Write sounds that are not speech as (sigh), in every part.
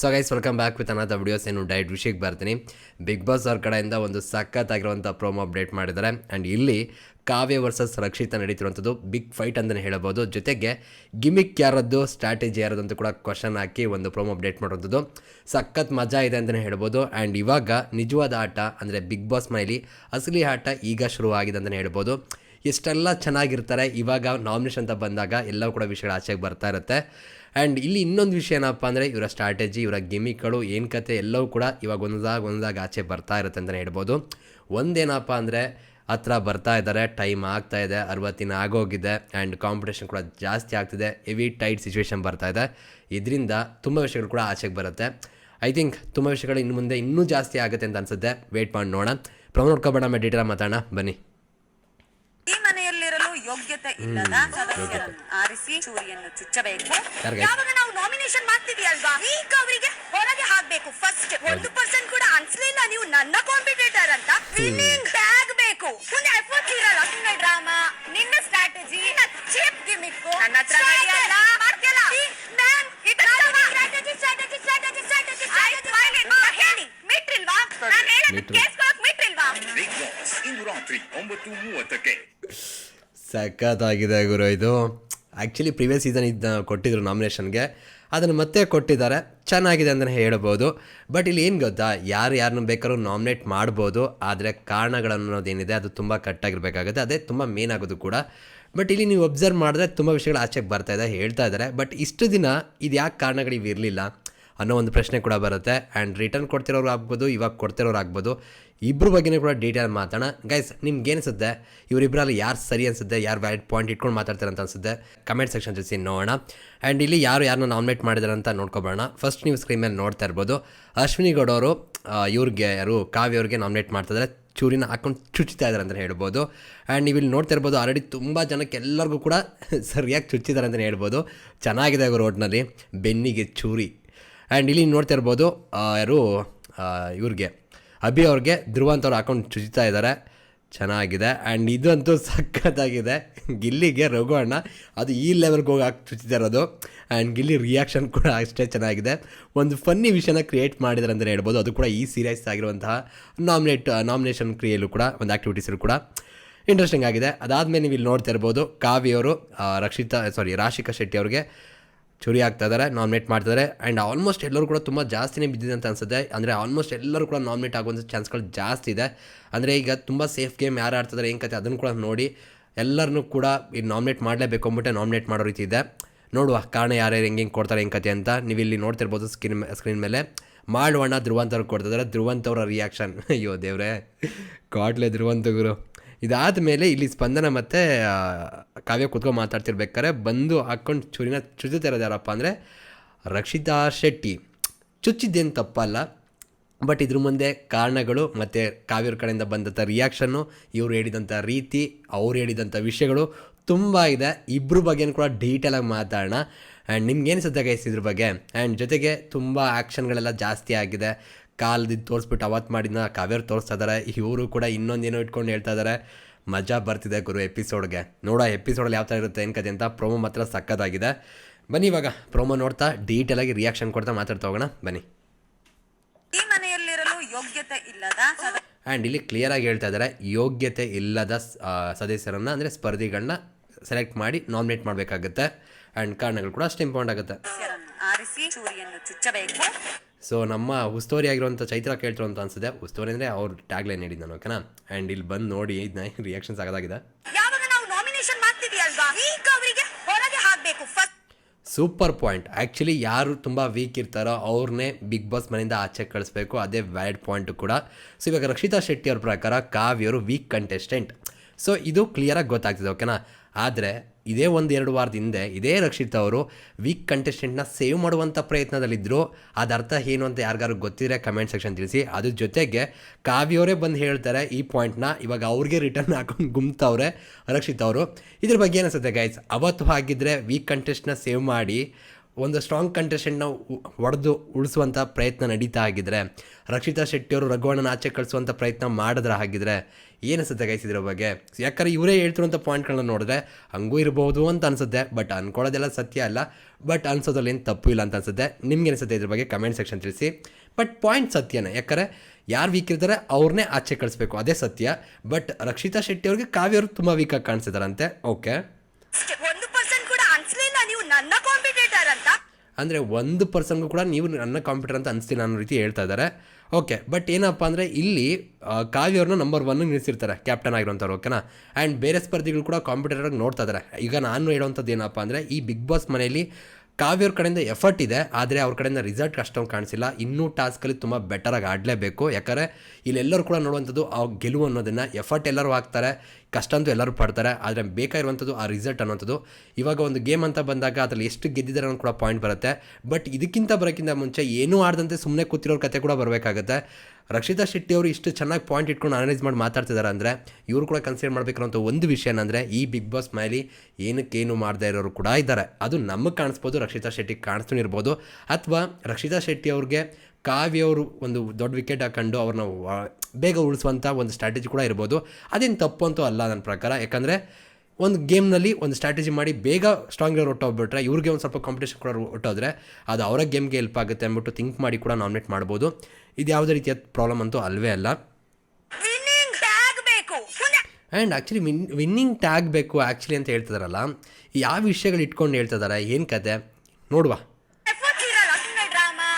So guys welcome back with another videos ಏನು diet ವಿಷಯಕ್ಕೆ ಬರ್ತೀನಿ. ಬಿಗ್ ಬಾಸ್ ಅವ್ರ ಕಡೆಯಿಂದ ಒಂದು ಸಖತ್ತಾಗಿರುವಂಥ ಪ್ರೋಮೋ ಅಪ್ಡೇಟ್ ಮಾಡಿದ್ದಾರೆ. ಆ್ಯಂಡ್ ಇಲ್ಲಿ ಕಾವ್ಯ ವರ್ಸಸ್ ರಕ್ಷಿತ ನಡೀತಿರುವಂಥದ್ದು ಬಿಗ್ ಫೈಟ್ ಅಂತಲೇ ಹೇಳ್ಬೋದು. ಜೊತೆಗೆ ಗಿಮಿಕ್ ಯಾರದ್ದು ಸ್ಟ್ರಾಟಜಿ ಯಾರದ್ದು ಅಂತ ಕೂಡ ಕ್ವಶನ್ ಹಾಕಿ ಒಂದು ಪ್ರೋಮೋ ಅಪ್ಡೇಟ್ ಮಾಡುವಂಥದ್ದು ಸಖತ್ ಮಜಾ ಇದೆ ಅಂತಲೇ ಹೇಳ್ಬೋದು. ಆ್ಯಂಡ್ ಇವಾಗ ನಿಜವಾದ ಆಟ ಅಂದರೆ ಬಿಗ್ ಬಾಸ್ ಮನೇಲಿ ಅಸಲಿ ಆಟ ಈಗ ಶುರುವಾಗಿದೆ ಅಂತಲೇ ಹೇಳ್ಬೋದು. ಎಷ್ಟೆಲ್ಲ ಚೆನ್ನಾಗಿರ್ತಾರೆ, ಇವಾಗ ನಾಮಿನೇಷನ್ ಅಂತ ಬಂದಾಗ ಎಲ್ಲವೂ ಕೂಡ ವಿಷಯಗಳು ಆಚೆಗೆ ಬರ್ತಾ ಇರುತ್ತೆ. ಆ್ಯಂಡ್ ಇಲ್ಲಿ ಇನ್ನೊಂದು ವಿಷಯ ಏನಪ್ಪ ಅಂದರೆ, ಇವರ ಸ್ಟ್ರಾಟಜಿ ಇವರ ಗಿಮಿಕ್ಗಳು, ಏನು ಕತೆ ಎಲ್ಲವೂ ಕೂಡ ಇವಾಗ ಒಂದಾಗ ಒಂದಾಗ ಆಚೆ ಬರ್ತಾ ಇರುತ್ತೆ ಅಂತಲೇ ಹೇಳ್ಬೋದು. ಒಂದೇನಪ್ಪ ಅಂದರೆ, ಹತ್ರ ಬರ್ತಾ ಇದ್ದಾರೆ ಟೈಮ್ ಆಗ್ತಾ ಇದೆ ಅರವತ್ತಿನ ಆಗೋಗಿದೆ ಆ್ಯಂಡ್ ಕಾಂಪಿಟೇಷನ್ ಕೂಡ ಜಾಸ್ತಿ ಆಗ್ತಿದೆ ಹೆವಿ ಟೈಟ್ ಸಿಚುವೇಶನ್ ಬರ್ತಾ ಇದೆ. ಇದರಿಂದ ತುಂಬ ವಿಷಯಗಳು ಕೂಡ ಆಚೆಗೆ ಬರುತ್ತೆ. ಐ ಥಿಂಕ್ ತುಂಬ ವಿಷಯಗಳು ಇನ್ನು ಮುಂದೆ ಇನ್ನೂ ಜಾಸ್ತಿ ಆಗುತ್ತೆ ಅಂತ ಅನ್ಸುತ್ತೆ. ವೇಟ್ ಮಾಡಿ ನೋಡೋಣ ಪ್ರಮೋ ನೋಡ್ಕೊಬೇಡ ಡೀಟೇಲ್ ಮಾತಾಡೋಣ. ಬನ್ನಿ. ಇಲ್ಲದ ಸದಸ್ಯರನ್ನು ಆರಿಸಿ ಚೂರಿಯನ್ನು ಚುಚ್ಚಬೇಕು. ಯಾವಾಗ ನಾವು ನಾಮಿನೇಷನ್ ಅಲ್ವಾ ಈಗ ಅವರಿಗೆ ಹೊರಗೆ ಹಾಕ್ಬೇಕು ಫಸ್ಟ್ ಒಂದು ಪರ್ಸೆಂಟ್ ಕೂಡ ಅನ್ಸ್ಲಿಲ್ಲ ನೀವು ನನ್ನ ಕಾಂಪಿಟೇಟರ್ ಅಂತ. ವಿನ್ನಿಂಗ್ ಟ್ಯಾಗ್ ಬೇಕು. ಮುಂದೆ ಎಫರ್ಟ್ ಇರಲ್ಲ. ಸುಮ್ಮನೆ ಡ್ರಾಮಾ ನಿನ್ನ ಸ್ಟ್ರಾಟಜಿ ಚೀಪ್ ಗಿಮಿಕ್ ನನ್ನ ಹತ್ರ ನಡೆಯಲ್ಲ. ಮಾಡ್ತಿಲ್ಲ ma'am strategy strategy strategy strategy ಹೇಳಿ. ಮಿಟ್ರಿಲ್ವಾ? ನಾನು ಹೇಳೋದು ಕೇಸ್ ಕೇಳಿಸ್ಕೊಳಕ್ ಮಿಟ್ರಿಲ್ವಾ? ಬಿಗ್ ಬಾಸ್ ಇಂದು ರಾತ್ರಿ ಒಂಬತ್ತು ಮೂವತ್ತಕ್ಕೆ. ಸಖತ್ತಾಗಿದೆ ಗುರು ಇದು. ಆ್ಯಕ್ಚುಲಿ ಪ್ರಿವಿಯಸ್ ಸೀಸನ್ ಇದ್ದ ಕೊಟ್ಟಿದ್ರು ನಾಮಿನೇಷನ್ಗೆ ಅದನ್ನು ಮತ್ತೆ ಕೊಟ್ಟಿದ್ದಾರೆ. ಚೆನ್ನಾಗಿದೆ ಅಂತಲೇ ಹೇಳ್ಬೋದು. ಬಟ್ ಇಲ್ಲಿ ಏನು ಗೊತ್ತಾ? ಯಾರು ಯಾರನ್ನು ಬೇಕಾದ್ರೂ ನಾಮಿನೇಟ್ ಮಾಡ್ಬೋದು. ಆದರೆ ಕಾರಣಗಳನ್ನೋದೇನಿದೆ ಅದು ತುಂಬ ಕಟ್ಟಾಗಿರ್ಬೇಕಾಗುತ್ತೆ. ಅದೇ ತುಂಬ ಮೇನ್ ಆಗೋದು ಕೂಡ. ಬಟ್ ಇಲ್ಲಿ ನೀವು ಒಬ್ಸರ್ವ್ ಮಾಡಿದ್ರೆ ತುಂಬ ವಿಷಯಗಳು ಆಚೆಗೆ ಬರ್ತಾ ಇದೆ, ಹೇಳ್ತಾ ಇದ್ದಾರೆ. ಬಟ್ ಇಷ್ಟು ದಿನ ಇದು ಯಾಕೆ ಕಾರಣಗಳು ಇರಲಿಲ್ಲ? ಅನ್ನೋ ಒಂದು ಪ್ರಶ್ನೆ ಕೂಡ ಬರುತ್ತೆ. ಆ್ಯಂಡ್ ರಿಟರ್ನ್ ಕೊಡ್ತಿರೋರು ಆಗ್ಬೋದು, ಇವಾಗ ಕೊಡ್ತಿರೋರು ಆಗ್ಬೋದು. ಇಬ್ಬರ ಬಗ್ಗೆನೂ ಕೂಡ ಡೀಟೇಲ್ ಮಾತಾಡೋಣ. ಗೈಸ್ ನಿಮ್ಗೆ ಅನಿಸುತ್ತೆ ಇವರಿಬ್ಬರಲ್ಲಿ ಯಾರು ಸರಿ ಅನಿಸುತ್ತೆ? ಯಾರು ವ್ಯಾಲಿಡ್ ಪಾಯಿಂಟ್ ಇಟ್ಕೊಂಡು ಮಾತಾಡ್ತಾರೆ ಅಂತ ಅನಿಸುತ್ತೆ? ಕಮೆಂಟ್ ಸೆಕ್ಷನ್ ತಿಳಿಸಿ ನೋಡೋಣ. ಆ್ಯಂಡ್ ಇಲ್ಲಿ ಯಾರು ಯಾರನ್ನ ನಾಮಿನೇಟ್ ಮಾಡಿದ್ದಾರೆ ಅಂತ ನೋಡ್ಕೊಬೋಣ ಫಸ್ಟ್ ನೀವು ಸ್ಕ್ರೀನ್ ಮೇಲೆ ನೋಡ್ತಾ ಇರ್ಬೋದು. ಅಶ್ವಿನಿ ಗೌಡ ಅವರು ಇವ್ರಿಗೆ ಯಾರು, ಕಾವ್ಯ ಅವ್ರಿಗೆ ನಾಮಿನೇಟ್ ಮಾಡ್ತಿದ್ದಾರೆ ಚೂರಿನ ಹಾಕೊಂಡು ಚುಚ್ಚುತ್ತಾ ಇದ್ದಾರೆ ಅಂತಲೇ ಹೇಳ್ಬೋದು. ಆ್ಯಂಡ್ ನೀವು ಇಲ್ಲಿ ನೋಡ್ತಾ ಇರ್ಬೋದು ಆಲ್ರೆಡಿ ತುಂಬ ಜನಕ್ಕೆ ಎಲ್ಲರಿಗೂ ಕೂಡ (laughs) ಸರಿಯಾಗಿ ಚುಚ್ಚಿದ್ದಾರೆ ಅಂತಲೇ ಹೇಳ್ಬೋದು. ಚೆನ್ನಾಗಿದೆ ಅವರು ರೋಡ್ನಲ್ಲಿ ಬೆನ್ನಿಗೆ ಚೂರಿ. ಆ್ಯಂಡ್ ಇಲ್ಲಿ ನೋಡ್ತಾ ಇರ್ಬೋದು ಯಾರು ಇವ್ರಿಗೆ. ಅಭಿ ಅವ್ರಿಗೆ ಧ್ರುವ ಅಂತ ಅಕೌಂಟ್ ಚುಚ್ತಾ ಇದ್ದಾರೆ ಚೆನ್ನಾಗಿದೆ. ಆ್ಯಂಡ್ ಇದಂತೂ ಸಖತ್ತಾಗಿದೆ. ಗಿಲ್ಲಿಗೆ ರಘು ಅಣ್ಣ ಅದು ಈ ಲೆವೆಲ್ಗೆ ಹೋಗಿ ಹಾಕಿ ಇರೋದು. ಆ್ಯಂಡ್ ಗಿಲ್ಲಿ ರಿಯಾಕ್ಷನ್ ಕೂಡ ಅಷ್ಟೇ ಚೆನ್ನಾಗಿದೆ. ಒಂದು ಫನ್ನಿ ವಿಷಯನ ಕ್ರಿಯೇಟ್ ಮಾಡಿದ್ದಾರೆ ಅಂತಲೇ ಹೇಳ್ಬೋದು. ಅದು ಕೂಡ ಈ ಸೀರಿಯಸ್ ಆಗಿರುವಂತಹ ನಾಮಿನೇಟ್ ನಾಮಿನೇಷನ್ ಕ್ರಿಯೆಯಲ್ಲೂ ಕೂಡ, ಒಂದು ಆ್ಯಕ್ಟಿವಿಟೀಸಲ್ಲೂ ಕೂಡ ಇಂಟ್ರೆಸ್ಟಿಂಗ್ ಆಗಿದೆ. ಅದಾದಮೇಲೆ ನೀವು ಇಲ್ಲಿ ನೋಡ್ತಾ ಇರ್ಬೋದು ಕಾವ್ಯವರು ರಕ್ಷಿತಾ ಸಾರಿ ರಾಶಿಕಾ ಶೆಟ್ಟಿ ಅವ್ರಿಗೆ ಚುರಿ ಆಗ್ತಾಯಿದ್ದಾರೆ ನಾಮಿನೇಟ್ ಮಾಡ್ತಿದ್ದಾರೆ ಆ್ಯಂಡ್ ಆಲ್ಮೋಸ್ಟ್ ಎಲ್ಲರೂ ಕೂಡ ತುಂಬ ಜಾಸ್ತಿನೇ ಬಿದ್ದಿದೆ ಅಂತ ಅನ್ಸುತ್ತೆ. ಅಂದರೆ ಆಲ್ಮೋಸ್ಟ್ ಎಲ್ಲರೂ ಕೂಡ ನಾಮಿನೇಟ್ ಆಗುವಂಥ ಚಾನ್ಸ್ಗಳು ಜಾಸ್ತಿ ಇದೆ. ಅಂದರೆ ಈಗ ತುಂಬ ಸೇಫ್ ಗೇಮ್ ಯಾರು ಆಡ್ತಿದ್ದಾರೆ ಏನು ಕತೆ ಅದನ್ನು ಕೂಡ ನೋಡಿ ಎಲ್ಲರನ್ನೂ ಕೂಡ ಈ ನಾಮಿನೇಟ್ ಮಾಡಲೇಬೇಕು ಅಂದ್ಬಿಟ್ಟೆ ನಾಮಿನೇಟ್ ಮಾಡೋ ರೀತಿ ಇದೆ. ನೋಡುವ ಕಾರಣ ಯಾರ್ಯಾರು ಹೆಂಗೆ ಹೆಂಗೆ ಕೊಡ್ತಾರೆ ಹೆಂಗೆ ಕತೆ ಅಂತ. ನೀವು ಇಲ್ಲಿ ನೋಡ್ತಿರ್ಬೋದು ಸ್ಕ್ರೀನ್ ಸ್ಕ್ರೀನ್ ಮೇಲೆ. ಮಾಡುವಣ್ಣ ಧ್ರುವಂತ ಅವ್ರಿಗೆ ಕೊಡ್ತಿದ್ದಾರೆ ಧ್ರುವಂತವ್ರ ರಿಯಾಕ್ಷನ್ ಅಯ್ಯೋ ದೇವ್ರೆ. ಕಾಟ್ಲೆ ಧ್ರುವಂತ ಗುರು. ಇದಾದ ಮೇಲೆ ಇಲ್ಲಿ ಸ್ಪಂದನ ಮತ್ತು ಕಾವ್ಯ ಕುತ್ಕೊಂಡು ಮಾತಾಡ್ತಿರ್ಬೇಕಾರೆ ಬಂದು ಹಾಕ್ಕೊಂಡು ಚುರಿನ ಚುಚ್ಚುತ್ತಿರೋದು ಯಾರಪ್ಪ ಅಂದರೆ ರಕ್ಷಿತಾ ಶೆಟ್ಟಿ. ಚುಚ್ಚಿದ್ದೇನು ತಪ್ಪಲ್ಲ, ಬಟ್ ಇದ್ರ ಮುಂದೆ ಕಾರಣಗಳು ಮತ್ತು ಕಾವ್ಯರ ಕಡೆಯಿಂದ ಬಂದಂಥ ರಿಯಾಕ್ಷನ್ನು ಇವ್ರು ಹೇಳಿದಂಥ ರೀತಿ, ಅವ್ರು ಹೇಳಿದಂಥ ವಿಷಯಗಳು ತುಂಬ ಇದೆ. ಇಬ್ಬರ ಬಗ್ಗೆನೂ ಕೂಡ ಡೀಟೇಲಾಗಿ ಮಾತಾಡೋಣ. ಆ್ಯಂಡ್ ನಿಮ್ಗೆ ಸದ್ಯ ಗೈಸ್ ಇದ್ರ ಬಗ್ಗೆ? ಆ್ಯಂಡ್ ಜೊತೆಗೆ ತುಂಬ ಆ್ಯಕ್ಷನ್ಗಳೆಲ್ಲ ಜಾಸ್ತಿ ಆಗಿದೆ. ಕಾಲ್ದಿದ್ದು ತೋರಿಸ್ಬಿಟ್ಟು ಅವತ್ತು ಮಾಡಿದ್ನ ಕಾವ್ಯರು ತೋರಿಸ್ತಾ ಇದ್ದಾರೆ ಇವರು ಕೂಡ ಇನ್ನೊಂದೇನೋ ಇಟ್ಕೊಂಡು ಹೇಳ್ತಾ ಇದ್ದಾರೆ ಮಜಾ ಬರ್ತಿದೆ ಗುರು ಎಪಿಸೋಡ್ಗೆ. ನೋಡೋ ಎಪಿಸೋಡಲ್ಲಿ ಯಾವ ಥರ ಇರುತ್ತೆ ಏನು ಕತೆ ಅಂತ ಪ್ರೋಮೋ ಮಾತ್ರ ಸಕ್ಕತ್ತಾಗಿದೆ ಬನ್ನಿ ಇವಾಗ ಪ್ರೋಮೋ ನೋಡ್ತಾ ಡೀಟೇಲಾಗಿ ರಿಯಾಕ್ಷನ್ ಕೊಡ್ತಾ ಮಾತಾಡ್ತಾ ಹೋಗೋಣ. ಬನ್ನಿ. ಈ ಮನೆಯಲ್ಲಿರಲು ಯೋಗ್ಯತೆ ಇಲ್ಲದ ಸದ- ಆ್ಯಂಡ್ ಇಲ್ಲಿ ಕ್ಲಿಯರಾಗಿ ಹೇಳ್ತಾ ಇದ್ದಾರೆ ಯೋಗ್ಯತೆ ಇಲ್ಲದ ಸದಸ್ಯರನ್ನು ಅಂದರೆ ಸ್ಪರ್ಧಿಗಳನ್ನ ಸೆಲೆಕ್ಟ್ ಮಾಡಿ ನಾಮಿನೇಟ್ ಮಾಡಬೇಕಾಗುತ್ತೆ. ಆ್ಯಂಡ್ ಕಾರಣಗಳು ಕೂಡ ಅಷ್ಟು ಇಂಪಾರ್ಟೆಂಟ್ ಆಗುತ್ತೆ. ಸದಸ್ಯರನ್ನು ಆರಿಸಿ ಚೂರಿಯನ್ನು ಚುಚ್ಚಬೇಕು. ಸೊ ನಮ್ಮ ಉಸ್ತುವಾರಿ ಆಗಿರುವಂಥ ಚೈತ್ರ ಕೇಳ್ತರು ಅಂತ ಅನ್ಸುತ್ತೆ. ಉಸ್ತೋರಿ ಅಂದರೆ ಅವ್ರು ಟ್ಯಾಗ್ಲೈನ್ ಹೇಳಿದ್ದು ನಾನು ಓಕೆನಾ ಆ್ಯಂಡ್ ಇಲ್ಲಿ ಬಂದು ನೋಡಿ ಇದನ್ನ ರಿಯಾಕ್ಷನ್ಸ್ ಆಗೋದಾಗಿದೆ. ಸೂಪರ್ ಪಾಯಿಂಟ್ ಆ್ಯಕ್ಚುಲಿ ಯಾರು ತುಂಬ ವೀಕ್ ಇರ್ತಾರೋ ಅವ್ರನ್ನೇ ಬಿಗ್ ಬಾಸ್ ಮನೆಯಿಂದ ಆಚೆ ಕಳಿಸ್ಬೇಕು. ಅದೇ ವ್ಯಾಲಿಡ್ ಪಾಯಿಂಟ್ ಕೂಡ. ಸೊ ಇವಾಗ ರಕ್ಷಿತಾ ಶೆಟ್ಟಿ ಅವ್ರ ಪ್ರಕಾರ ಕಾವ್ಯರು ವೀಕ್ ಕಂಟೆಸ್ಟೆಂಟ್ ಸೊ ಇದು ಕ್ಲಿಯರಾಗಿ ಗೊತ್ತಾಗ್ತಿದೆ ಓಕೆನಾ ಆದರೆ ಇದೇ ಒಂದು ಎರಡು ವಾರದ ಹಿಂದೆ ಇದೇ ರಕ್ಷಿತ್ ಅವರು ವೀಕ್ ಕಂಟೆಸ್ಟೆಂಟ್ನ ಸೇವ್ ಮಾಡುವಂಥ ಪ್ರಯತ್ನದಲ್ಲಿದ್ದರು ಅದು ಅರ್ಥ ಏನು ಅಂತ ಯಾರಿಗಾರು ಗೊತ್ತಿದ್ರೆ ಕಮೆಂಟ್ ಸೆಕ್ಷನ್ ತಿಳಿಸಿ. ಅದ್ರ ಜೊತೆಗೆ ಕಾವ್ಯವರೇ ಬಂದು ಹೇಳ್ತಾರೆ ಈ ಪಾಯಿಂಟ್ನ ಇವಾಗ ಅವ್ರಿಗೆ ರಿಟರ್ನ್ ಹಾಕೊಂಡು ಗುಮ್ತವ್ರೆ ರಕ್ಷಿತ್ ಅವರು. ಇದ್ರ ಬಗ್ಗೆ ಏನಿಸುತ್ತೆ ಗೈಸ್ ಅವತ್ತು ಹಾಗಿದ್ರೆ ವೀಕ್ ಕಂಟೆಸ್ಟ್ನ ಸೇವ್ ಮಾಡಿ ಒಂದು ಸ್ಟ್ರಾಂಗ್ ಕಂಟೆಸ್ಟೆಂಟ್ನ ಹೊಡೆದು ಉಳಿಸುವಂಥ ಪ್ರಯತ್ನ ನಡೀತಾ ಆಗಿದ್ರೆ, ರಕ್ಷಿತಾ ಶೆಟ್ಟಿಯವರು ರಘುವಣ್ಣನ ಆಚೆ ಕಳಿಸುವಂಥ ಪ್ರಯತ್ನ ಮಾಡಿದ್ರೆ ಹಾಗಿದ್ರೆ ಏನಿಸುತ್ತೆ ಗೈಸ್ ಇದ್ರ ಬಗ್ಗೆ? ಯಾಕಂದ್ರೆ ಇವರೇ ಹೇಳ್ತಿರುವಂಥ ಪಾಯಿಂಟ್ಗಳನ್ನ ನೋಡಿದ್ರೆ ಹಂಗೂ ಇರ್ಬೋದು ಅಂತ ಅನ್ಸುತ್ತೆ ಬಟ್ ಅಂದ್ಕೊಳ್ಳೋದೆಲ್ಲ ಸತ್ಯ ಅಲ್ಲ. ಬಟ್ ಅನ್ಸೋದ್ರಲ್ಲಿ ಏನು ತಪ್ಪು ಇಲ್ಲ ಅಂತ ಅನ್ಸುತ್ತೆ. ನಿಮ್ಗೆ ಅನಿಸುತ್ತೆ ಇದ್ರ ಬಗ್ಗೆ ಕಮೆಂಟ್ ಸೆಕ್ಷನ್ ತಿಳಿಸಿ. ಬಟ್ ಪಾಯಿಂಟ್ ಸತ್ಯನೇ, ಯಾಕಂದರೆ ಯಾರು ವೀಕ್ ಇರ್ತಾರೆ ಅವ್ರನ್ನೇ ಆಚೆ ಕಳಿಸ್ಬೇಕು, ಅದೇ ಸತ್ಯ. ಬಟ್ ರಕ್ಷಿತಾ ಶೆಟ್ಟಿ ಅವ್ರಿಗೆ ಕಾವ್ಯವರು ತುಂಬ ವೀಕಾಗಿ ಕಾಣಿಸಿದಾರಂತೆ. ಓಕೆ ಒಂದು ಪರ್ಸೆಂಟ್ ಕೂಡ ಅನ್ಸ್ಲಿಲ್ಲ ನೀವು ನನ್ನ ಕಾಂಪಿಟೇಟರ್ ಅಂತ ಅಂದರೆ ಒಂದು ಪರ್ಸನ್ಗೂ ಕೂಡ ನೀವು ನನ್ನ ಕಾಂಪಿಟರ್ ಅಂತ ಅನಿಸ್ತೀನಿ ಅನ್ನೋ ರೀತಿ ಹೇಳ್ತಾ ಇದ್ದಾರೆ. ಓಕೆ ಬಟ್ ಏನಪ್ಪ ಅಂದರೆ ಇಲ್ಲಿ ಕಾವ್ಯವ್ರನ್ನ ನಂಬರ್ ಒನ್ ನಿಲ್ಲಿಸಿರ್ತಾರೆ ಕ್ಯಾಪ್ಟನ್ ಆಗಿರೋಂಥವ್ರು ಓಕೆನಾ ಆ್ಯಂಡ್ ಬೇರೆ ಸ್ಪರ್ಧಿಗಳು ಕೂಡ ಕಾಂಪಿಟೇಟರ್ ನೋಡ್ತಾ ಇದ್ದಾರೆ. ಈಗ ನಾನು ಹೇಳೋವಂಥದ್ದು ಏನಪ್ಪ ಅಂದರೆ ಈ ಬಿಗ್ ಬಾಸ್ ಮನೆಯಲ್ಲಿ ಕಾವ್ಯವ್ರ ಕಡೆಯಿಂದ ಎಫರ್ಟ್ ಇದೆ, ಆದರೆ ಅವ್ರ ಕಡೆಯಿಂದ ರಿಸಲ್ಟ್ ಅಷ್ಟೊಂದು ಕಾಣಿಸಿಲ್ಲ. ಇನ್ನೂ ಟಾಸ್ಕಲ್ಲಿ ತುಂಬ ಬೆಟರಾಗಿ ಆಡಲೇಬೇಕು. ಯಾಕಂದರೆ ಇಲ್ಲೆಲ್ಲರೂ ಕೂಡ ನೋಡುವಂಥದ್ದು ಆ ಗೆಲುವು ಅನ್ನೋದನ್ನು ಎಫರ್ಟ್ ಎಲ್ಲರೂ ಹಾಕ್ತಾರೆ ಕಷ್ಟ ಅಂತೂ ಎಲ್ಲರೂ ಪಡ್ತಾರೆ, ಆದರೆ ಬೇಕಾಗಿರುವಂಥದ್ದು ಆ ರಿಸಲ್ಟ್ ಅನ್ನೋಂಥದ್ದು. ಇವಾಗ ಒಂದು ಗೇಮ್ ಅಂತ ಬಂದಾಗ ಅದರಲ್ಲಿ ಎಷ್ಟು ಗೆದ್ದಿದ್ದಾರೆ ಅನ್ನೋ ಕೂಡ ಪಾಯಿಂಟ್ ಬರುತ್ತೆ. ಬಟ್ ಇದಕ್ಕಿಂತ ಬರೋಕ್ಕಿಂತ ಮುಂಚೆ ಏನೂ ಆಡದಂತೆ ಸುಮ್ಮನೆ ಕೂತಿರೋರ ಕತೆ ಕೂಡ ಬರಬೇಕಾಗುತ್ತೆ. ರಕ್ಷಿತಾ ಶೆಟ್ಟಿ ಅವರು ಇಷ್ಟು ಚೆನ್ನಾಗಿ ಪಾಯಿಂಟ್ ಇಟ್ಕೊಂಡು ಅನಲೈಸ್ ಮಾಡಿ ಮಾತಾಡ್ತಿದ್ದಾರೆ ಅಂದರೆ ಇವರು ಕೂಡ ಕನ್ಸಿಡರ್ ಮಾಡಬೇಕಿರೋಂಥ ಒಂದು ವಿಷಯ ಏನಂದರೆ ಈ ಬಿಗ್ ಬಾಸ್ ಮೈಲಿ ಏನಕ್ಕೇನು ಮಾಡದೇ ಇರೋರು ಕೂಡ ಇದ್ದಾರೆ. ಅದು ನಮಗೆ ಕಾಣಿಸ್ಬೋದು, ರಕ್ಷಿತಾ ಶೆಟ್ಟಿ ಕಾಣಿಸ್ತಾನೆ ಇರ್ಬೋದು. ಅಥವಾ ರಕ್ಷಿತಾ ಶೆಟ್ಟಿ ಅವ್ರಿಗೆ ಕಾವ್ಯವರು ಒಂದು ದೊಡ್ಡ ವಿಕೆಟ್ ಹಾಕೊಂಡು ಅವ್ರನ್ನ ಬೇಗ ಉಳಿಸುವಂಥ ಒಂದು ಸ್ಟ್ರಾಟಜಿ ಕೂಡ ಇರ್ಬೋದು. ಅದೇನು ತಪ್ಪು ಅಂತೂ ಅಲ್ಲ ನನ್ನ ಪ್ರಕಾರ. ಯಾಕಂದರೆ ಒಂದು ಗೇಮ್ನಲ್ಲಿ ಒಂದು ಸ್ಟ್ರಾಟಜಿ ಮಾಡಿ ಬೇಗ ಸ್ಟ್ರಾಂಗ್ ಇರೋರು ಹೊಟ್ಟೋಗ್ಬಿಟ್ರೆ ಇವ್ರಿಗೆ ಒಂದು ಸ್ವಲ್ಪ ಕಾಂಪಿಟೇಷನ್ ಕೂಡ ಹೊಟ್ಟೋದ್ರೆ ಅದು ಅವರ ಗೇಮ್ಗೆ ಹೆಲ್ಪ್ ಆಗುತ್ತೆ ಅಂದ್ಬಿಟ್ಟು ಥಿಂಕ್ ಮಾಡಿ ಕೂಡ ನಾಮಿನೇಟ್ ಮಾಡ್ಬೋದು. ಇದು ಯಾವುದೇ ರೀತಿಯ ಪ್ರಾಬ್ಲಮ್ ಅಂತೂ ಅಲ್ವೇ ಅಲ್ಲ. And actually win winning tag ಬೇಕು ಆ್ಯಕ್ಚುಲಿ ಅಂತ ಹೇಳ್ತಿದಾರಲ್ಲ ಯಾವ ವಿಷಯಗಳು ಇಟ್ಕೊಂಡು ಹೇಳ್ತಿದ್ದಾರೆ ಏನು ಕತೆ? ನೋಡುವ ಎಫರ್ಟ್ ಇರಲ್ಲ ಸುಮ್ಮನೆ ಡ್ರಾಮಾ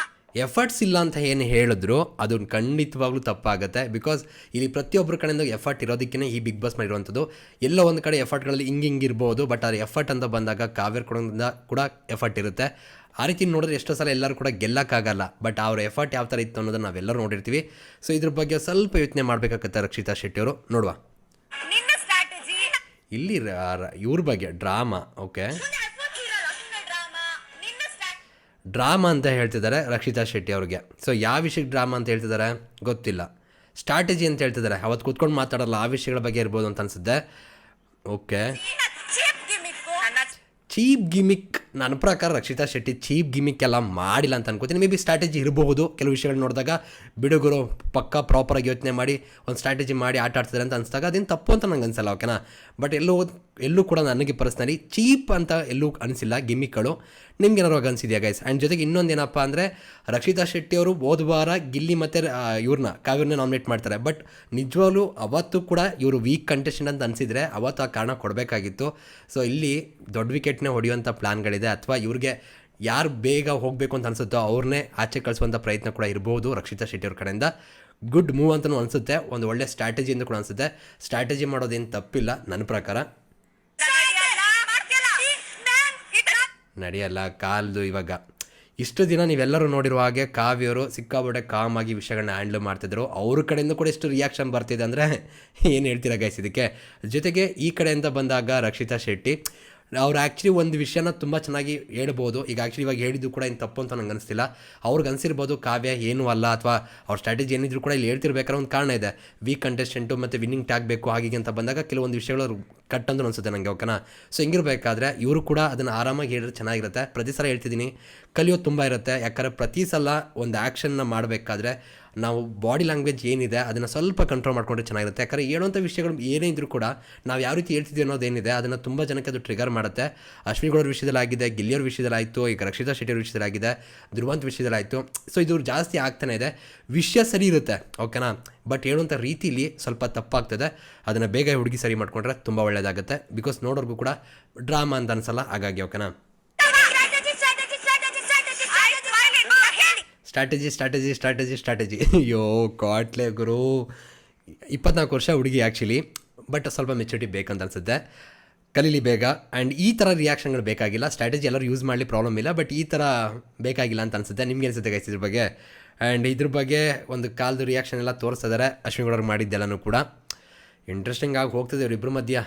ಎಫರ್ಟ್ಸ್ ಇಲ್ಲ ಅಂತ ಏನು ಹೇಳಿದ್ರು ಅದನ್ನು ಖಂಡಿತವಾಗ್ಲೂ ತಪ್ಪಾಗುತ್ತೆ. ಬಿಕಾಸ್ ಇಲ್ಲಿ ಪ್ರತಿಯೊಬ್ಬರ ಕಡೆಯಿಂದ ಎಫರ್ಟ್ ಇರೋದಕ್ಕೇ ಈ ಬಿಗ್ ಬಾಸ್ ಮಾಡಿರುವಂಥದ್ದು ಎಲ್ಲ ಒಂದು ಕಡೆ ಎಫರ್ಟ್ಗಳಲ್ಲಿ ಹಿಂಗೆ ಹಿಂಗೆ ಇರ್ಬೋದು ಬಟ್ ಅದು ಎಫರ್ಟ್ ಅಂತ ಬಂದಾಗ ಕಾವ್ಯರ್ ಕೊಡೋದ್ರಿಂದ ಕೂಡ ಎಫರ್ಟ್ ಇರುತ್ತೆ. ಆ ರೀತಿ ನೋಡಿದ್ರೆ ಎಷ್ಟೋ ಸಲ ಎಲ್ಲರೂ ಕೂಡ ಗೆಲ್ಲಕ್ಕಾಗಲ್ಲ ಬಟ್ ಅವ್ರ ಎಫರ್ಟ್ ಯಾವ ಥರ ಇತ್ತು ಅನ್ನೋದನ್ನು ನಾವೆಲ್ಲರೂ ನೋಡಿರ್ತೀವಿ. ಸೊ ಇದ್ರ ಬಗ್ಗೆ ಸ್ವಲ್ಪ ಯೋಚನೆ ಮಾಡಬೇಕಾಗತ್ತೆ ರಕ್ಷಿತಾ ಶೆಟ್ಟಿಯವರು ನೋಡುವ. ಇಲ್ಲಿ ಇವ್ರ ಬಗ್ಗೆ ಡ್ರಾಮಾ ಓಕೆ ಡ್ರಾಮಾ ಅಂತ ಹೇಳ್ತಿದ್ದಾರೆ ರಕ್ಷಿತಾ ಶೆಟ್ಟಿ ಅವ್ರಿಗೆ. ಸೊ ಯಾವ ವಿಷಯಕ್ಕೆ ಡ್ರಾಮಾ ಅಂತ ಹೇಳ್ತಿದ್ದಾರೆ? ಗೊತ್ತಿಲ್ಲ. ಸ್ಟ್ರಾಟಜಿ ಅಂತ ಹೇಳ್ತಿದ್ದಾರೆ. ಅವತ್ತು ಕೂತ್ಕೊಂಡು ಮಾತಾಡಲ್ಲ ಆ ವಿಷಯಗಳ ಬಗ್ಗೆ ಇರ್ಬೋದು ಅಂತ ಅನ್ಸುತ್ತೆ. ಓಕೆ ಚೀಪ್ ಗಿಮಿಕ್ ನನ್ನ ಪ್ರಕಾರ ರಕ್ಷಿತಾ ಶೆಟ್ಟಿ ಚೀಪ್ ಗಿಮಿಕ್ ಎಲ್ಲ ಮಾಡಿಲ್ಲ ಅಂತ ಅನ್ಕೋತೀನಿ. ಮೇ ಬಿ ಸ್ಟ್ರಾಟಜಿ ಇರಬಹುದು. ಕೆಲವು ವಿಷಯಗಳು ನೋಡಿದಾಗ ಬಿಡುಗರು ಪಕ್ಕ ಪ್ರಾಪರಾಗಿ ಯೋಚನೆ ಮಾಡಿ ಒಂದು ಸ್ಟ್ರಾಟಜಿ ಮಾಡಿ ಆಟ ಆಡ್ತಿದ್ದಾರೆ ಅಂತ ಅನಿಸಿದಾಗ ಅದೇನು ತಪ್ಪು ಅಂತ ನಂಗೆ ಅನ್ಸಲ್ಲ ಓಕೆನಾ ಬಟ್ ಎಲ್ಲೂ ಎಲ್ಲೂ ಕೂಡ ನನಗೆ ಪರ್ಸ್ನಲಿ ಚೀಪ್ ಅಂತ ಎಲ್ಲೂ ಅನಿಸಿಲ್ಲ ಗಿಮ್ಮಿಕ್ಗಳು. ನಿಮ್ಗೆ ಏನಾರು ಅನಿಸಿದೆಯಾ ಗೈಸ್ ಆ್ಯಂಡ್ ಜೊತೆಗೆ ಇನ್ನೊಂದು ಏನಪ್ಪ ಅಂದರೆ, ರಕ್ಷಿತಾ ಶೆಟ್ಟಿಯವರು ಹೋದ ವಾರ ಗಿಲ್ಲಿ ಮತ್ತು ಇವ್ರನ್ನ ಕಾವ್ಯನ ನಾಮಿನೇಟ್ ಮಾಡ್ತಾರೆ. ಬಟ್ ನಿಜವಾಗ್ಲೂ ಅವತ್ತು ಕೂಡ ಇವರು ವೀಕ್ ಕಂಟೆಸ್ಟೆಂಟ್ ಅಂತ ಅನಿಸಿದರೆ ಅವತ್ತು ಆ ಕಾರಣ ಕೊಡಬೇಕಾಗಿತ್ತು. ಸೊ ಇಲ್ಲಿ ದೊಡ್ಡ ವಿಕೆಟ್ನೇ ಹೊಡೆಯುವಂಥ ಪ್ಲ್ಯಾನ್ಗಳಿದೆ ಅಥವಾ ಇವ್ರಿಗೆ ಯಾರು ಬೇಗ ಹೋಗಬೇಕು ಅಂತ ಅನಿಸುತ್ತೋ ಅವ್ರನ್ನೇ ಆಚೆ ಕಳಿಸುವಂಥ ಪ್ರಯತ್ನ ಕೂಡ ಇರ್ಬೋದು ರಕ್ಷಿತಾ ಶೆಟ್ಟಿಯವ್ರ ಕಡೆಯಿಂದ. ಗುಡ್ ಮೂವ್ ಅಂತಲೂ ಅನಿಸುತ್ತೆ. ಒಂದು ಒಳ್ಳೆ ಸ್ಟ್ರಾಟಜಿ ಅಂತ ಕೂಡ ಅನಿಸುತ್ತೆ. ಸ್ಟ್ರಾಟಜಿ ಮಾಡೋದೇನು ತಪ್ಪಿಲ್ಲ ನನ್ನ ಪ್ರಕಾರ ನಡೆಯಲ್ಲ ಮಾಡ್ತಿಲ್ಲ ಮ್ಯಾಮ್ ಇಟ್ರ ನಡೆಯಲ್ಲ, ಕಾಲ್ದು ಇವಾಗ. ಇಷ್ಟು ದಿನ ನೀವೆಲ್ಲರೂ ನೋಡಿರುವ ಹಾಗೆ ಕಾವ್ಯವರು ಸಿಕ್ಕಾಪಟ್ಟೆ ಕಾಮ್ ಆಗಿ ವಿಷಯಗಳನ್ನ ಹ್ಯಾಂಡಲ್ ಮಾಡ್ತಿದ್ರು. ಅವ್ರ ಕಡೆಯಿಂದ ಕೂಡ ಎಷ್ಟು ರಿಯಾಕ್ಷನ್ ಬರ್ತಿದೆ ಅಂದರೆ (laughs) ಏನು ಹೇಳ್ತೀರಾ ಗೈಸ್ ಇದಕ್ಕೆ? ಜೊತೆಗೆ ಈ ಕಡೆಯಿಂದ ಬಂದಾಗ ರಕ್ಷಿತಾ ಶೆಟ್ಟಿ ಅವ್ರು ಆ್ಯಕ್ಚುಲಿ ಒಂದು ವಿಷಯನ ತುಂಬ ಚೆನ್ನಾಗಿ ಹೇಳ್ಬೋದು. ಈಗ ಆ್ಯಕ್ಚುಲಿ ಇವಾಗ ಹೇಳಿದ್ದು ಕೂಡ ಏನು ತಪ್ಪು ಅಂತ ನಂಗೆ ಅನಿಸ್ತಿಲ್ಲ. ಅವ್ರಿಗೆ ಅನಿಸಿರ್ಬೋದು ಕಾವ್ಯ ಏನೂ ಅಲ್ಲ ಅಥವಾ ಅವ್ರ ಸ್ಟ್ರಾಟಜಿ ಏನಿದ್ರು ಕೂಡ ಇಲ್ಲಿ ಹೇಳ್ತಿರ್ಬೇಕಾದ್ರೆ ಒಂದು ಕಾರಣ ಇದೆ. ವೀಕ್ ಕಂಟೆಸ್ಟೆಂಟು ಮತ್ತು ವಿನ್ನಿಂಗ್ ಟ್ಯಾಗ್ ಬೇಕು ಹಾಗೆ ಅಂತ ಬಂದಾಗ ಕೆಲವೊಂದು ವಿಷಯಗಳು ಕಟ್ ಅಂತ ಅನಿಸುತ್ತೆ ನನಗೆ ಓಕೆನಾ? ಸೊ ಹಿಂಗಿರ್ಬೇಕಾದ್ರೆ ಇವರು ಕೂಡ ಅದನ್ನು ಆರಾಮಾಗಿ ಹೇಳಿದ್ರೆ ಚೆನ್ನಾಗಿರುತ್ತೆ. ಪ್ರತಿ ಸಲ ಹೇಳ್ತಿದ್ದೀನಿ, ಕಲಿಯೋದು ತುಂಬ ಇರುತ್ತೆ. ಯಾಕಂದರೆ ಪ್ರತಿ ಸಲ ಒಂದು ಆ್ಯಕ್ಷನ್ನ ಮಾಡಬೇಕಾದ್ರೆ ನಾವು ಬಾಡಿ ಲ್ಯಾಂಗ್ವೇಜ್ ಏನಿದೆ, ಅದನ್ನು ಸ್ವಲ್ಪ ಕಂಟ್ರೋಲ್ ಮಾಡಿಕೊಂಡ್ರೆ ಚೆನ್ನಾಗಿರುತ್ತೆ. ಯಾಕಂದರೆ ಹೇಳುವಂಥ ವಿಷಯಗಳು ಏನೇ ಇದ್ರೂ ಕೂಡ ನಾವು ಯಾವ ರೀತಿ ಹೇಳ್ತಿದ್ದೀವಿ ಅನ್ನೋದೇನಿದೆ ಅದನ್ನು ತುಂಬ ಜನಕ್ಕೆ ಅದು ಟ್ರಿಗರ್ ಮಾಡುತ್ತೆ. ಅಶ್ವಿನಿ ವಿಷಯದಲ್ಲಾಗಿದೆ ವಿಷಯದಲ್ಲಿ ಆಗಿದೆ, ಗಿಲ್ಲಿಯವ್ರ ವಿಷಯದಲ್ಲಿ ಆಯಿತು, ಈಗ ರಕ್ಷಿತಾ ಶೆಟ್ಟಿಯವ್ರ ವಿಷಯದಲ್ಲಿ ಆಗಿದೆ, ಧ್ರುವಂತ್ ವಿಷಯದಲ್ಲಿ ಆಯಿತು. ಸೊ ಇದು ಜಾಸ್ತಿ ಆಗ್ತಾನೆ ಇದೆ. ವಿಷಯ ಸರಿ ಇರುತ್ತೆ ಓಕೆನಾ ಬಟ್ ಹೇಳುವಂಥ ರೀತಿಲಿ ಸ್ವಲ್ಪ ತಪ್ಪಾಗ್ತದೆ. ಅದನ್ನು ಬೇಗ ಹುಡುಗಿ ಸರಿ ಮಾಡಿಕೊಂಡ್ರೆ ತುಂಬ ಒಳ್ಳೆಯದಾಗುತ್ತೆ ಬಿಕಾಸ್ ನೋಡೋರ್ಗೂ ಕೂಡ ಡ್ರಾಮಾ ಅಂತ ಅನ್ಸಲ್ಲ, ಹಾಗಾಗಿ ಓಕೆನಾ ಸ್ಟ್ರಾಟಜಿ ಸ್ಟ್ರಾಟಜಿ ಸ್ಟ್ರಾಟಜಿ ಸ್ಟ್ರಾಟಜಿ ಆಯ್ತು ಮಾಡಿ ಹೇಳಿ ಸ್ಟ್ರಾಟಜಿ ಸ್ಟ್ರಾಟಜಿ ಸ್ಟ್ರಾಟಜಿ ಸ್ಟ್ರಾಟಜಿ ಅಯ್ಯೋ ಕಾಟ್ಲೆ ಗುರು. ಇಪ್ಪತ್ನಾಲ್ಕು ವರ್ಷ ಹುಡುಗಿ ಆ್ಯಕ್ಚುಲಿ ಬಟ್ ಸ್ವಲ್ಪ ಮೆಚುರಿಟಿ ಬೇಕಂತ ಅನಿಸುತ್ತೆ ಕಲೀಲಿ ಬೇಗ ಆ್ಯಂಡ್ ಈ ಥರ ರಿಯಾಕ್ಷನ್ಗಳು ಬೇಕಾಗಿಲ್ಲ. ಸ್ಟ್ರಾಟಜಿ ಎಲ್ಲರೂ ಯೂಸ್ ಮಾಡಲಿ ಪ್ರಾಬ್ಲಮ್ ಇಲ್ಲ ಬಟ್ ಈ ಥರ ಬೇಕಾಗಿಲ್ಲ ಅಂತ ಅನಿಸುತ್ತೆ ನಿಮ್ಗೆ ಅನಿಸುತ್ತೆ ಗೈಸ್ ಇದ್ರ ಬಗ್ಗೆ? ಆ್ಯಂಡ್ ಇದ್ರ ಬಗ್ಗೆ ಒಂದು ಕಾಲದ ರಿಯಾಕ್ಷನ್ ಎಲ್ಲ ತೋರಿಸ್ತಿದ್ದಾರೆ ಅಶ್ವಿನಿ ಗೌಡರು ಮಾಡಿದ್ದೆಲ್ಲನೂ ಕೂಡ. ಇಂಟ್ರೆಸ್ಟಿಂಗ್ ಆಗಿ ಹೋಗ್ತದೆ ಇಬ್ಬರು ಮಧ್ಯ.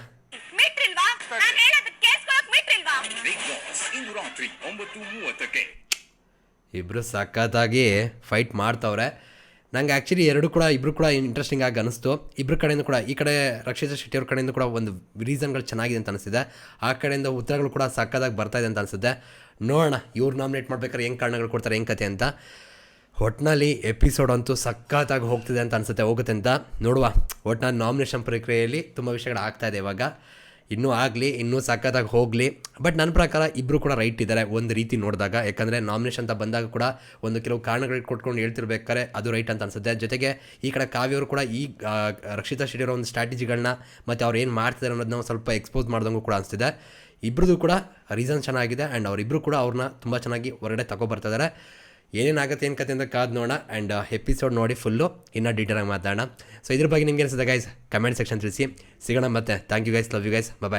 ಇಬ್ಬರು ಸಖತ್ತಾಗಿ ಫೈಟ್ ಮಾಡ್ತವ್ರೆ. ನಂಗೆ ಆ್ಯಕ್ಚುಲಿ ಎರಡು ಕೂಡ ಇಬ್ಬರು ಕೂಡ ಇಂಟ್ರೆಸ್ಟಿಂಗ್ ಆಗಿ ಅನಿಸ್ತು. ಇಬ್ಬರ ಕಡೆಯಿಂದ ಕೂಡ, ಈ ಕಡೆ ರಕ್ಷಿತಾ ಶೆಟ್ಟಿ ಅವ್ರ ಕಡೆಯಿಂದ ಕೂಡ ಒಂದು ರೀಸನ್ಗಳು ಚೆನ್ನಾಗಿದೆ ಅಂತ ಅನಿಸಿದೆ ಆ ಕಡೆಯಿಂದ ಉತ್ತರಗಳು ಕೂಡ ಸಕ್ಕದಾಗಿ ಬರ್ತಾ ಇದೆ ಅಂತ ಅನಿಸುತ್ತೆ ನೋಡೋಣ, ಇವ್ರು ನಾಮಿನೇಟ್ ಮಾಡ್ಬೇಕಾದ್ರೆ ಹೆಂಗೆ ಕಾರಣಗಳು ಕೊಡ್ತಾರೆ, ಹೆಂಗೆ ಕತೆ ಅಂತ. ಒಟ್ನಲ್ಲಿ ಎಪಿಸೋಡ್ ಅಂತೂ ಸಖತ್ತಾಗಿ ಹೋಗ್ತಿದೆ ಅಂತ ಅನಿಸುತ್ತೆ ಹೋಗುತ್ತೆ ಅಂತ. ನೋಡುವ, ಒಟ್ನಲ್ಲಿ ನಾಮಿನೇಷನ್ ಪ್ರಕ್ರಿಯೆಯಲ್ಲಿ ತುಂಬ ವಿಷಯಗಳು ಆಗ್ತಾ ಇದೆ ಇವಾಗ. ಇನ್ನೂ ಆಗಲಿ, ಇನ್ನೂ ಸಖತ್ತಾಗಿ ಹೋಗಲಿ. ಬಟ್ ನನ್ನ ಪ್ರಕಾರ ಇಬ್ಬರು ಕೂಡ ರೈಟ್ ಇದ್ದಾರೆ ಒಂದು ರೀತಿ ನೋಡಿದಾಗ. ಯಾಕಂದರೆ ನಾಮಿನೇಷನ್ ಅಂತ ಬಂದಾಗ ಕೂಡ ಒಂದು ಕೆಲವು ಕಾರಣಗಳಿಗೆ ಕೊಟ್ಕೊಂಡು ಹೇಳ್ತಿರ್ಬೇಕಾದ್ರೆ ಅದು ರೈಟ್ ಅಂತ ಅನಿಸುತ್ತೆ. ಜೊತೆಗೆ ಈ ಕಡೆ ಕಾವ್ಯವರು ಕೂಡ ಈ ರಕ್ಷಿತಾ ಶೆಟ್ಟಿ ಅವರ ಒಂದು ಸ್ಟ್ರಾಟಜಿಗಳನ್ನ ಮತ್ತು ಅವ್ರು ಏನು ಮಾಡ್ತಿದ್ದಾರೆ ಅನ್ನೋದನ್ನ ಸ್ವಲ್ಪ ಎಕ್ಸ್ಪೋಸ್ ಮಾಡ್ದಂಗೂ ಕೂಡ ಅನಿಸ್ತಿದೆ. ಇಬ್ಬರದು ಕೂಡ ರೀಸನ್ ಚೆನ್ನಾಗಿದೆ ಆ್ಯಂಡ್ ಅವರಿಬ್ಬರು ಕೂಡ ಅವ್ರನ್ನ ತುಂಬ ಚೆನ್ನಾಗಿ ಹೊರಗಡೆ ತಗೊಬರ್ತಿದ್ದಾರೆ ಏನೇನಾಗುತ್ತೆ, ಏನು ಕತೆ ಅಂತ ಕಾದು ನೋಡೋಣ. ಆ್ಯಂಡ್ ಎಪಿಸೋಡ್ ನೋಡಿ ಫುಲ್ಲು ಇನ್ನೂ ಡೀಟೇಲಾಗಿ ಮಾತಾಡೋಣ. ಸೊ ಇದ್ರ ಬಗ್ಗೆ ನಿಮ್ಗೆ ಅನಿಸುತ್ತೆ ಗೈಸ್ ಕಮೆಂಟ್ ಸೆಕ್ಷನ್ ತಿಳಿಸಿ. ಸಿಗೋಣ ಮತ್ತೆ. Thank you guys love you guys bye